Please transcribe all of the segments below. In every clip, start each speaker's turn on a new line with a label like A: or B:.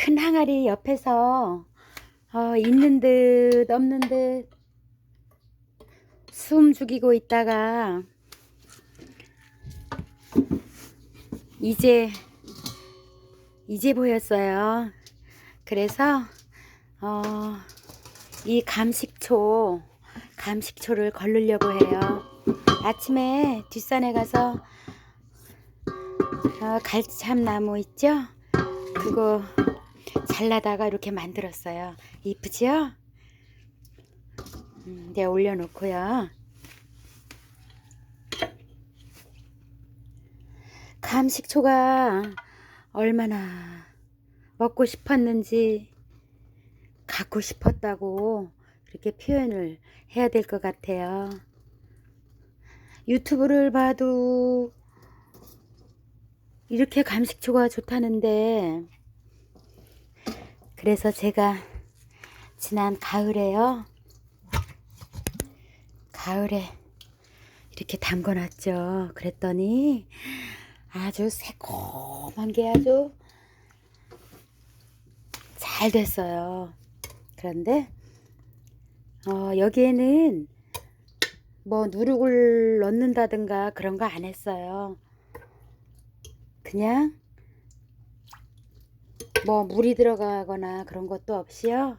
A: 큰 항아리 옆에서 어, 있는 듯 없는 듯 숨 죽이고 있다가 이제 이제 보였어요. 그래서 어, 이 감식초 감식초를 걸르려고 해요. 아침에 뒷산에 가서 어, 갈참나무 있죠? 그거 잘라다가 이렇게 만들었어요. 이쁘지요? 음, 내가 올려놓고요. 감식초가 얼마나 먹고 싶었는지 갖고 싶었다고 그렇게 표현을 해야 될 것 같아요. 유튜브를 봐도 이렇게 감식초가 좋다는데 그래서 제가 지난 가을에요. 가을에 이렇게 담궈 놨죠. 그랬더니 아주 새콤한 게 아주 잘 됐어요. 그런데 어, 여기에는 뭐 누룩을 넣는다든가 그런 거 안 했어요. 그냥 뭐 물이 들어가거나 그런 것도 없이요.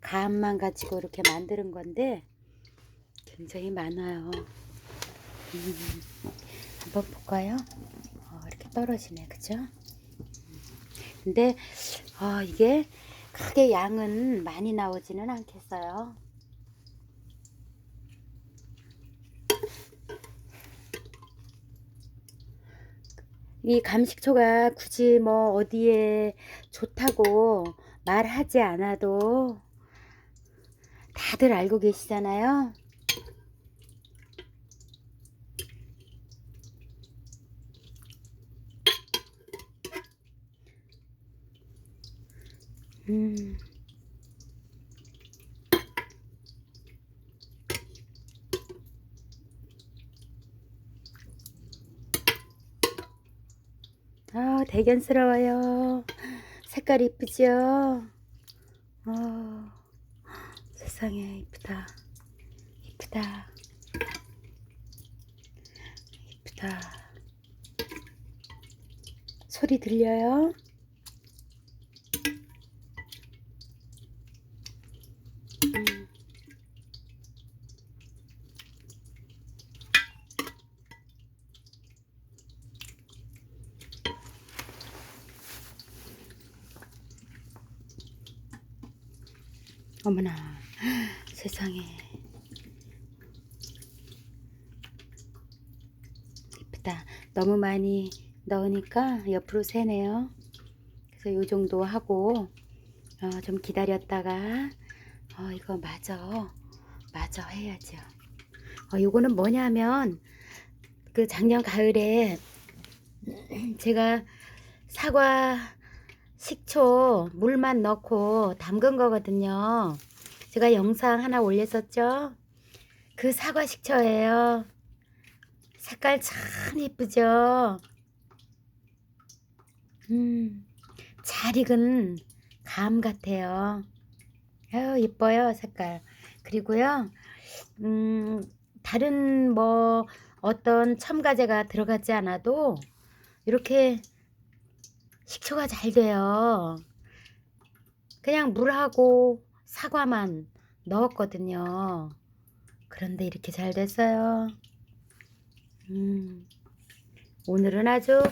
A: 감만 가지고 이렇게 만드는 건데 굉장히 많아요. 음, 한번 볼까요? 어, 이렇게 떨어지네, 그죠? 근데 어, 이게 크게 양은 많이 나오지는 않겠어요. 이 감식초가 굳이 뭐 어디에 좋다고 말하지 않아도 다들 알고 계시잖아요. 음. 아, 대견스러워요. 색깔 이쁘죠? 어, 세상에 이쁘다. 이쁘다. 이쁘다. 소리 들려요? 어머나 세상에. 이쁘다. 너무 많이 넣으니까 옆으로 새네요. 그래서 요 정도 하고 어, 좀 기다렸다가 어, 이거 마저 마저 해야죠. 어, 요거는 뭐냐면 그 작년 가을에 제가 사과 식초 물만 넣고 담근 거거든요. 제가 영상 하나 올렸었죠. 그 사과 식초예요. 색깔 참 이쁘죠. 음, 잘 익은 감 같아요. 아유, 이뻐요, 색깔. 그리고요, 음, 다른 뭐 어떤 첨가제가 들어가지 않아도 이렇게 식초가 잘 돼요. 그냥 물하고 사과만 넣었거든요. 그런데 이렇게 잘 됐어요. 음, 오늘은 아주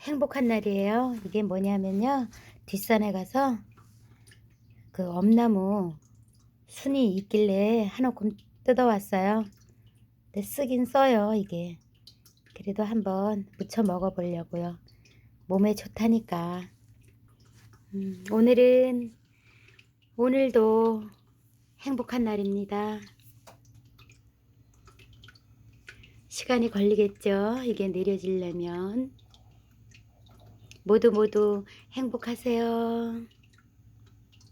A: 행복한 날이에요. 이게 뭐냐면요. 뒷산에 가서 그 엄나무 순이 있길래 한 움큼 뜯어왔어요. 근데 쓰긴 써요, 이게. 그래도 한번 무쳐 먹어보려고요. 몸에 좋다니까. 음, 오늘은 오늘도 행복한 날입니다. 시간이 걸리겠죠? 이게 내려지려면 모두 모두 행복하세요.